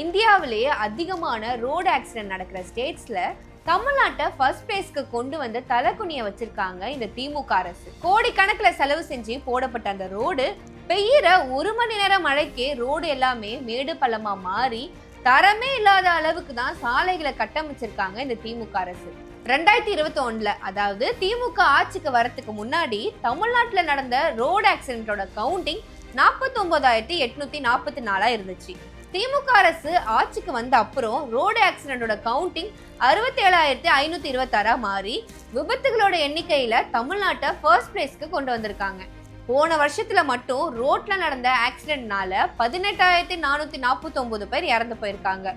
இந்தியாவிலேயே அதிகமான road accident நடக்கிற ஸ்டேட்ஸில் தமிழ்நாட்டை ஃபர்ஸ்ட் பிளேஸ்க்கு கொண்டு வந்து தலைக்குனிய வச்சிருக்காங்க இந்த திமுக அரசு. கோடிக்கணக்கில் செலவு செஞ்சு போடப்பட்ட அந்த ரோடு பெய்யிற ஒரு மணி நேரம் மழைக்கே ரோடு எல்லாமே மேடு பள்ளமாக மாறி தரமே இல்லாத அளவுக்கு தான் சாலைகளை கட்டமைச்சிருக்காங்க இந்த திமுக அரசு. ரெண்டாயிரத்தி இருபத்தி ஒன்றில் அதாவது திமுக ஆட்சிக்கு வரத்துக்கு முன்னாடி தமிழ்நாட்டில் நடந்த ரோடு ஆக்சிடென்ட்டோட கவுண்டிங் நாற்பத்தொம்போதாயிரத்தி எட்நூற்றி நாற்பத்தி நாலாக இருந்துச்சு. திமுக அரசு ஆட்சிக்கு வந்த அப்புறம் ரோடு ஆக்சிடென்டோட கவுண்டிங் அறுபத்தி ஏழாயிரத்தி ஐநூத்தி இருபத்தாறா மாறி விபத்துகளோட எண்ணிக்கையில தமிழ்நாட்டை ஃபர்ஸ்ட் பிளேஸ்க்கு கொண்டு வந்திருக்காங்க. போன வருஷத்துல மட்டும் ரோட்ல நடந்த ஆக்சிடென்ட்னால பதினெட்டாயிரத்தி நானூத்தி நாற்பத்தி ஒன்பது பேர் இறந்து போயிருக்காங்க.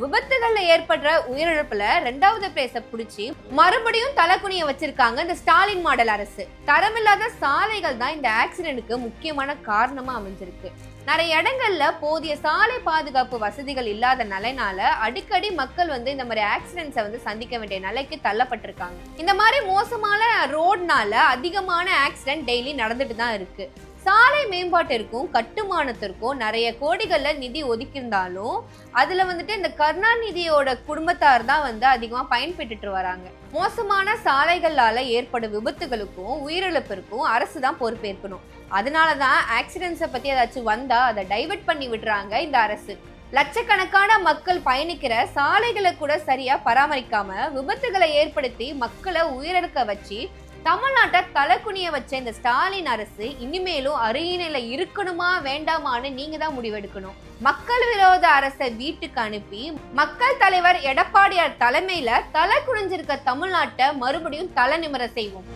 விபத்துகள்ல ஏற்படுற உயிரிழப்புல ரெண்டாவது பிளேஸ புடிச்சு மறுபடியும் தலைக்குனிய வச்சிருக்காங்க இந்த ஸ்டாலின் மாடல் அரசு. தரமில்லாத சாலைகள் தான் இந்த ஆக்சிடென்ட்க்கு முக்கியமான காரணமா அமைஞ்சிருக்கு. நிறைய இடங்கள்ல போதிய சாலை பாதுகாப்பு வசதிகள் இல்லாத நிலைனால அடிக்கடி மக்கள் வந்து இந்த மாதிரி ஆக்சிடென்ட்ஸை வந்து சந்திக்க வேண்டிய நிலைக்கு தள்ளப்பட்டிருக்காங்க. இந்த மாதிரி மோசமான ரோட்னால அதிகமான ஆக்சிடென்ட் டெய்லி நடந்துட்டு தான் இருக்கு. சாலை மேம்பாட்டிற்கும் கட்டுமானத்திற்கும் நிறைய கோடிகள்ல நிதி ஒதுக்கியிருந்தாலும் அதுல வந்துட்டு இந்த கருணாநிதியோட குடும்பத்தார் தான் வந்து அதிகமா பயன்பெற்றுட்டு வராங்க. மோசமான சாலைகளால ஏற்படும் விபத்துகளுக்கும் உயிரிழப்பிற்கும் அரசு தான் பொறுப்பேற்கணும். அதனால தான் ஆக்சிடென்ட்ஸை பத்தி ஏதாச்சும் வந்தா அதை டைவர்ட் பண்ணி விடுறாங்க இந்த அரசு. லட்சக்கணக்கான மக்கள் பயணிக்கிற சாலைகளை கூட சரியா பராமரிக்காம விபத்துகளை ஏற்படுத்தி மக்களை உயிரிழக்க வச்சு தமிழ்நாட்டை தலைக்குனிய வச்ச இந்த ஸ்டாலின் அரசு இனிமேலும் அருகினில இருக்கணுமா வேண்டாமான்னு நீங்க தான் முடிவெடுக்கணும். மக்கள் விரோத அரசை வீட்டுக்கு அனுப்பி மக்கள் தலைவர் எடப்பாடியார் தலைமையில தலை குனிஞ்சிருக்க தமிழ்நாட்டை மறுபடியும் தலை நிமிர செய்வோம்.